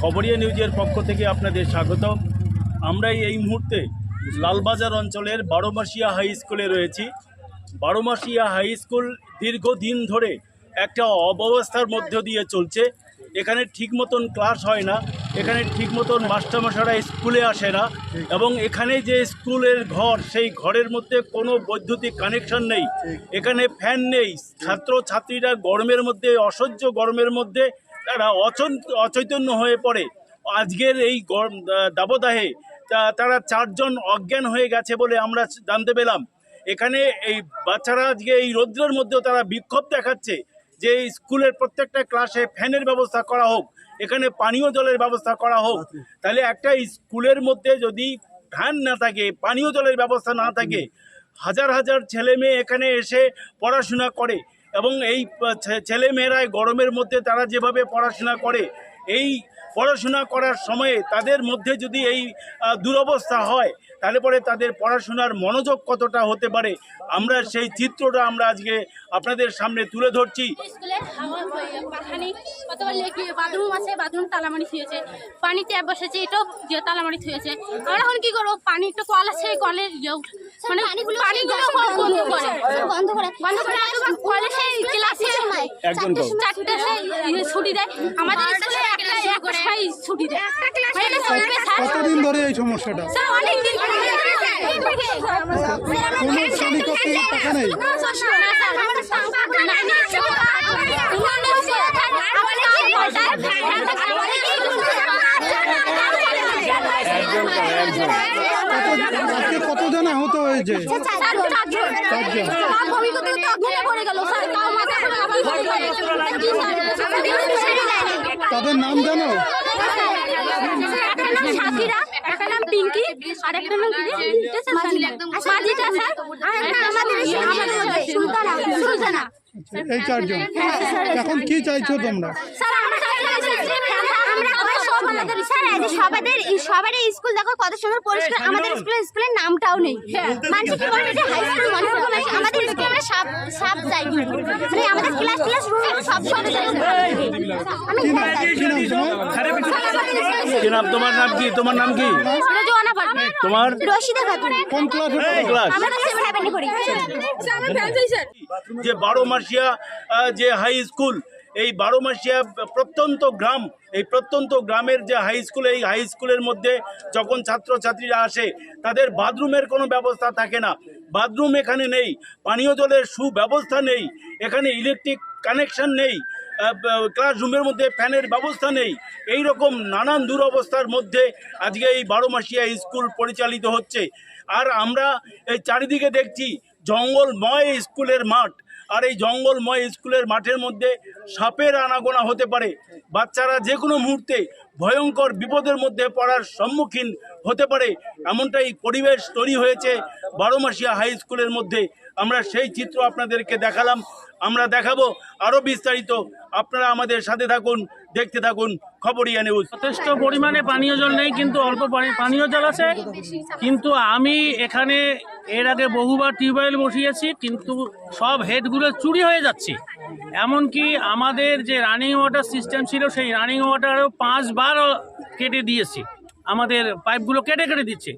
খবরিয়া নিউজের পক্ষ থেকে আপনাদের স্বাগত আমরা এই মুহূর্তে লালবাজার অঞ্চলের বারোমাসিয়া হাই স্কুলে রয়েছি। বারোমাসিয়া হাই স্কুল দীর্ঘদিন ধরে একটা অব্যবস্থার মধ্য দিয়ে চলছে। এখানে ঠিক মতন ক্লাস হয় না, এখানে ঠিক মতন মাস্টারমশারা স্কুলে আসে না এবং এখানে যে স্কুলের ঘর, সেই ঘরের মধ্যে কোনো বৈদ্যুতিক কানেকশন নেই। এখানে ফ্যান নেই ছাত্র ছাত্রীরা গরমের মধ্যে, অসহ্য গরমের মধ্যে তারা অচন অচৈতন্য হয়ে পড়ে। আজকের এই দাবদাহে তারা চারজন অজ্ঞান হয়ে গেছে বলে আমরা জানতে পেলাম। এখানে এই বাচ্চারা আজকে এই রৌদ্রের মধ্যেও তারা বিক্ষোভ দেখাচ্ছে যে স্কুলের প্রত্যেকটা ক্লাসে ফ্যানের ব্যবস্থা করা হোক, এখানে পানীয় জলের ব্যবস্থা করা হোক। তাহলে একটা স্কুলের মধ্যে যদি ফ্যান না থাকে, পানীয় জলের ব্যবস্থা না থাকে, হাজার হাজার ছেলে মেয়ে এখানে এসে পড়াশোনা করে। এবং এই ছেলে মেয়েরাই গরমের মধ্যে তারা যেভাবে পড়াশোনা করে, এই পড়াশোনা করার সময়ে তাদের মধ্যে যদি এই দুরবস্থা হয় তাহলে পরে তাদের পড়াশোনার মনোযোগ কতটা হতে পারে? আমরা সেই চিত্রটা আমরা আজকে আপনাদের সামনে তুলে ধরছি। বাথরুম আছে বাথরুম তালামারি থুয়েছে। পানি ট্যাপ বসেছে এটাও তালামারি থুয়েছে। আমরা এখন কি করব? পানি তো কল আছে কলের মানে পানিগুলো বন্ধ করে। বন্ধ করে। বন্ধ করে কলে সেই ক্লাসে চারটে ছুটি দেয়। আমাদের স্কুলে একটা একটা ছুটি দেয়। কতদিন ধরে এই সমস্যাটা? স্যার অনেক দিন কোনো শ্রমিকের টাকা নেই কতজন আহত হয়েছে তাদের নাম জানো পিঙ্কি আর একটা নাম কি স্যার আমাদের আমাদের সুলতানা সুলতানা এই চারজন এখন কি চাইছো তোমরা স্যার আমরা সবাদের স্কুল দেখো কত সুন্দর পরিষ্কার আমাদের স্কুলের স্কুলের নামটাও নেই মানুষ কি বলে যে হাই স্কুল মনে আমাদের স্কুলে আমরা সাপ সাপ যাই মানে আমাদের ক্লাস ক্লাস রুম সব সব যাই আমি কি নাম তোমার নাম কি তোমার নাম কি তোমার রশিদা খাতুন। কোন ক্লাসে পড়ো? ক্লাস আমরা সেভেন হেভেনে করি যে বারো মাসিয়া যে হাই স্কুল এই বারো মাসিয়া প্রত্যন্ত গ্রাম এই প্রত্যন্ত গ্রামের যে হাই স্কুল এই হাই স্কুলের মধ্যে যখন ছাত্রছাত্রীরা আসে তাদের বাথরুমের কোনো ব্যবস্থা থাকে না। বাথরুম এখানে নেই পানীয় জলের সুব্যবস্থা নেই এখানে ইলেকট্রিক কানেকশন নেই। ক্লাসরুমের মধ্যে ফ্যানের ব্যবস্থা নেই। এই রকম নানান দুরবস্থার মধ্যে আজকে এই বারো মাসিয়া স্কুল পরিচালিত হচ্ছে। আর আমরা এই চারিদিকে দেখছি জঙ্গলময় স্কুলের মাঠ। আর এই জঙ্গলময় স্কুলের মাঠের মধ্যে সাপের আনাগোনা হতে পারে। বাচ্চারা যে কোনো মুহূর্তে ভয়ঙ্কর বিপদের মধ্যে পড়ার সম্মুখীন হতে পারে। এমনটাই পরিবেশ তৈরি হয়েছে বারোমাসিয়া হাই স্কুলের মধ্যে। আমরা সেই চিত্র আপনাদেরকে দেখালাম। আমরা দেখাবো আরও বিস্তারিত। আপনারা আমাদের সাথে থাকুন, দেখতে থাকুন, খবরিয়া নিউজ যথেষ্ট পরিমাণে পানীয় জল নেই, কিন্তু অল্প পানি- পানীয় জল আছে। কিন্তু আমি এখানে এর আগে বহুবার টিউবওয়েল বসিয়েছি, কিন্তু সব হেডগুলো চুরি হয়ে যাচ্ছে। এমনকি আমাদের যে রানিং ওয়াটার সিস্টেম ছিল, সেই রানিং ওয়াটারও পাঁচবার কেটে দিয়েছে। আমাদের পাইপগুলো কেটে কেটে দিচ্ছে।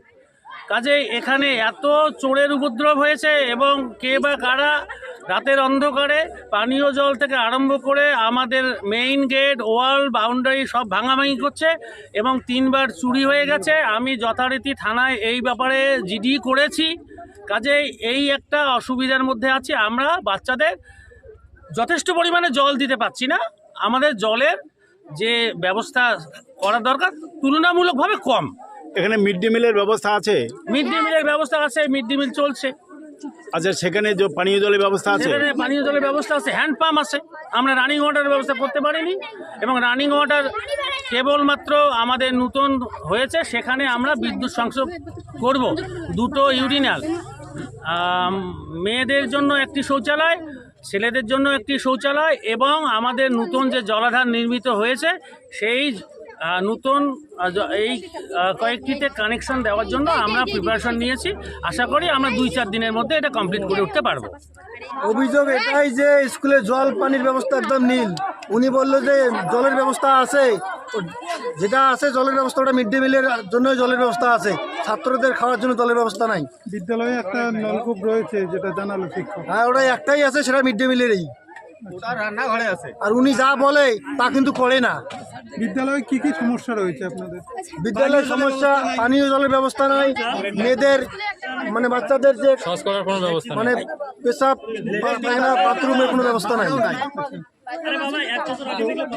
কাজে এখানে এত চোরের উপদ্রব হয়েছে এবং কে বা কারা রাতের অন্ধকারে পানীয় জল থেকে আরম্ভ করে আমাদের মেইন গেট ওয়াল বাউন্ডারি সব ভাঙাভাঙি করছে এবং তিনবার চুরি হয়ে গেছে। আমি যথারীতি থানায় এই ব্যাপারে জিডি করেছি। কাজে এই একটা অসুবিধার মধ্যে আছে। আমরা বাচ্চাদের যথেষ্ট পরিমাণে জল দিতে পারছি না। আমাদের জলের যে ব্যবস্থা করা দরকার তুলনামূলকভাবে কম। এখানে মিড ডে মিলের ব্যবস্থা আছে? মিড ডে মিলের ব্যবস্থা আছে মিড ডে মিল চলছে। আচ্ছা সেখানে যে পানীয় জলের ব্যবস্থা আছে? সেখানে পানীয় জলের ব্যবস্থা আছে হ্যান্ড পাম্প আছে। আমরা রানিং ওয়াটারের ব্যবস্থা করতে পারিনি এবং রানিং ওয়াটার কেবলমাত্র আমাদের নতুন হয়েছে, সেখানে আমরা বিদ্যুৎ সংযোগ করব। দুটো ইউরিনাল মেয়েদের জন্য একটি শৌচালয়, ছেলেদের জন্য একটি শৌচালয় এবং আমাদের নতুন যে জলাধার নির্মিত হয়েছে, সেই নতুন এই কয়েকটিতে কানেকশন দেওয়ার জন্য আমরা প্রিপারেশন নিয়েছি। আশা করি আমরা দুই চার দিনের মধ্যে এটা কমপ্লিট করে উঠতে পারব। অভিযোগ এটাই যে স্কুলে জল পানির ব্যবস্থা একদম নীল। উনি বলল যে জলের ব্যবস্থা আছে। যেটা আছে জলের ব্যবস্থা ওটা মিড ডে মিলের জন্য জলের ব্যবস্থা আছে। ছাত্রদের খাওয়ার জন্য জলের ব্যবস্থা নাই। বিদ্যালয়ে একটা নলকূপ রয়েছে যেটা জানালো শিক্ষক। হ্যাঁ ওটা একটাই আছে সেটা মিড ডে মিলেরই রান্নাঘরে আছে। আর উনি যা বলে তা কিন্তু করে না। বিদ্যালয়ে কি কি সমস্যা রয়েছে আপনাদের? বিদ্যালয়ের সমস্যা পানীয় জলের ব্যবস্থা নাই। মেয়েদের মানে বাচ্চাদের যে মানে পেশাব বাথরুমের কোনো ব্যবস্থা নাই।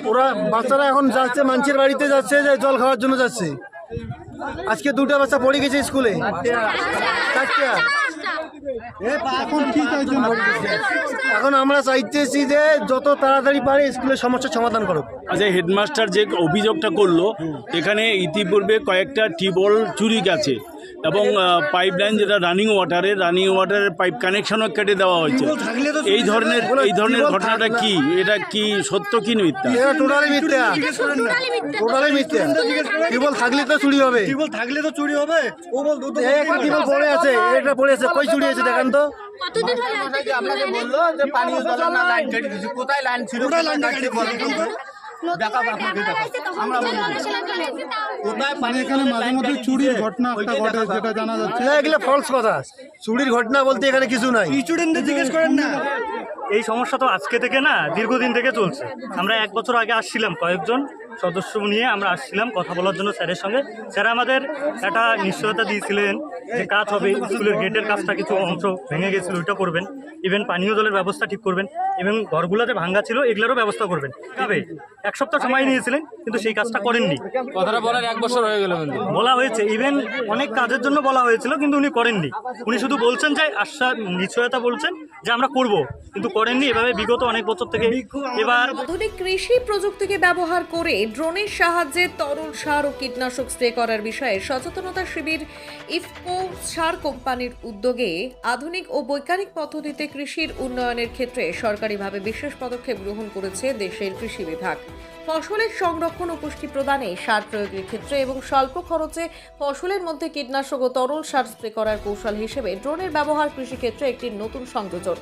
ওরা বাচ্চারা এখন যাচ্ছে মানুষের বাড়িতে যাচ্ছে যে জল খাওয়ার জন্য যাচ্ছে। আজকে দুটা বাচ্চা পড়ে গেছে স্কুলে। চারটা। এখন কি চাইছেন? এখন আমরা চাইতেছি যে যত তাড়াতাড়ি পারে স্কুলের সমস্যার সমাধান করো আচ্ছা হেডমাস্টার যে অভিযোগটা করল এখানে ইতিপূর্বে কয়েকটা টিউবওয়েল চুরি গেছে। এবং পাইপ লাইন যেটা রানিং ওয়াটারের রানিং ওয়াটারের পাইপ কানেকশনও কেটে দেওয়া হয়েছে। এই ধরনের এই ধরনের ঘটনাটা কি? এটা কি সত্য কি মিথ্যা? টোটালি মিথ্যা। টোটালি মিথ্যা। টিউবওয়েল থাকলে তো চুরি হবে। টিউবওয়েল থাকলে তো চুরি হবে। ও বল টিউবওয়েল। পড়ে আছে এটা পড়ে আছে। কই চুরি হয়েছে দেখান তো। কতদিন হলো আপনাকে বলল যে পানীয় জলের না লাইন কেটে দিয়েছে? কোথায় লাইন ছিল? কোথায় লাইন কেটে দিয়েছে আমরা কোথায় মানে এখানে মাঝে মধ্যে চুরির ঘটনা একটা ঘটে যেটা জানা যাচ্ছে। না এগুলো ফলস কথা। চুরির ঘটনা বলতে এখানে কিছু নাই। স্টুডেন্টদের জিজ্ঞেস করেন না। এই সমস্যা তো আজকে থেকে না দীর্ঘদিন থেকে চলছে। আমরা এক বছর আগে আসছিলাম কয়েকজন। সদস্য নিয়ে আমরা আসছিলাম কথা বলার জন্য স্যারের সঙ্গে। স্যার আমাদের একটা নিশ্চয়তা দিয়েছিলেন যে কাজ হবে স্কুলের গেটের কাজটা কিছু অংশ ভেঙে গেছিল ওইটা করবেন। ইভেন পানীয় জলের ব্যবস্থা ঠিক করবেন এবং ঘরগুলোতে ভাঙ্গা ছিল এগুলোরও ব্যবস্থা করবেন। তবে এক সপ্তাহ সময় নিয়েছিলেন কিন্তু সেই কাজটা করেননি। কথাটা বলার এক বছর হয়ে গেল বলা হয়েছে ইভেন অনেক কাজের জন্য বলা হয়েছিল কিন্তু উনি করেননি। উনি শুধু বলছেন যে আশ্বাস নিশ্চয়তা বলছেন যে আমরা করব। কিন্তু করেননি, এভাবে বিগত অনেক বছর থেকে এবার আধুনিক কৃষি প্রযুক্তিকে ব্যবহার করে ড্রোনের সাহায্যে তরল সার ও কীটনাশক স্প্রে করার বিষয়ে সচেতনতা শিবির ইফকো সার কোম্পানির উদ্যোগে আধুনিক ও বৈজ্ঞানিক পদ্ধতিতে কৃষির উন্নয়নের ক্ষেত্রে সরকারিভাবে বিশেষ পদক্ষেপ গ্রহণ করেছে দেশের কৃষি বিভাগ। ফসলের সংরক্ষণ ও পুষ্টি প্রদানে সার প্রয়োগের ক্ষেত্রে এবং স্বল্প খরচে ফসলের মধ্যে কীটনাশক ও তরল সার স্প্রে করার কৌশল হিসেবে ড্রোনের ব্যবহার কৃষিক্ষেত্রে একটি নতুন সংযোজন